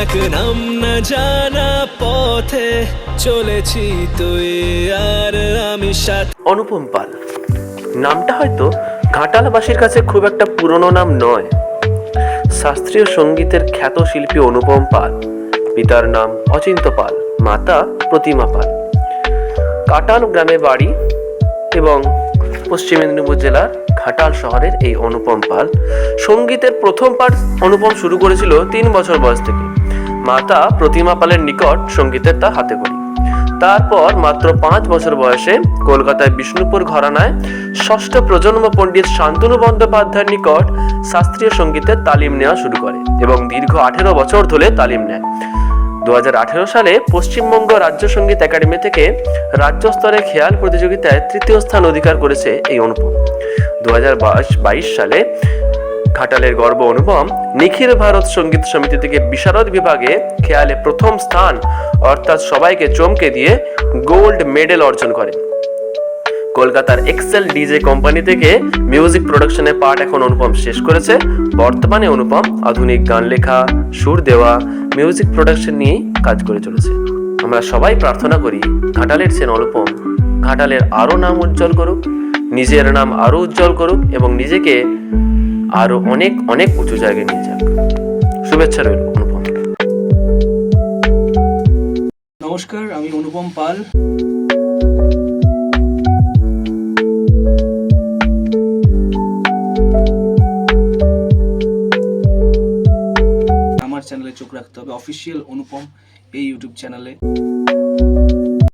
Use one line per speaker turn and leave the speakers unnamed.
এক নাম না জানা পথে চলেছি তুই আর আমি সাথে।
অনুপম পাল। নামটা হয়তো ঘাটালবাসীর কাছে খুব একটা পুরনো নাম নয়। শাস্ত্রীয় সঙ্গীতের খ্যাত শিল্পী অনুপম পাল। পিতার নাম অচিন্ত পাল, মাতা প্রতিমা পাল। কাটাল গ্রামে বাড়ি এবং পশ্চিম মেদিনীপুর জেলার ঘাটাল শহরের এই অনুপম পাল সঙ্গীতের প্রথম পাঠ অনুপম শুরু করেছিল তিন বছর বয়স থেকে। মাতা প্রতিমা পালের নিকট সঙ্গীতের তা হাতে করি। তারপর মাত্র পাঁচ বছর বয়সে কলকাতায় বিষ্ণুপুর ঘরানায় ষষ্ঠ প্রজন্ম পণ্ডিত শান্তনু বন্দ্যোপাধ্যায়ের নিকট শাস্ত্রীয় সঙ্গীতের তালিম নেওয়া শুরু করে এবং দীর্ঘ আঠেরো বছর ধরে তালিম নেয়। দু হাজার আঠেরো সালে পশ্চিমবঙ্গ রাজ্য সংগীত একাডেমি থেকে রাজ্য স্তরে খেয়াল প্রতিযোগিতায় তৃতীয় স্থান অধিকার করেছে এই অনুপম। দু সালে ঘাটালের গর্ব অনুপম নিখিল ভারত সংগীত সমিতি থেকে বিশারদ বিভাগে খেয়ালে প্রথম স্থান, অর্থাৎ সবাইকে চমকে দিয়ে গোল্ড মেডেল অর্জন করে কলকাতার এক্সেল ডিজে কোম্পানি থেকে মিউজিক প্রোডাকশনের পার্ট এখন অনুপম শেষ করেছে। বর্তমানে অনুপম আধুনিক গান লেখা, সুর দেওয়া মিউজিক প্রোডাকশন নিয়েই কাজ করে চলেছে। আমরা সবাই প্রার্থনা করি, ঘাটালের সেন অনুপম ঘাটালের আরও নাম উজ্জ্বল করুক, নিজের নাম আরও উজ্জ্বল করুক এবং নিজেকে আরও অনেক অনেক উঁচু জায়গায় নিয়ে যাক। শুভেচ্ছা রইল অনুপম।
নমস্কার, আমি অনুপম পাল। আমার চ্যানেলে চোখ রাখতে হবে। অফিসিয়াল অনুপম এই ইউটিউব চ্যানেলে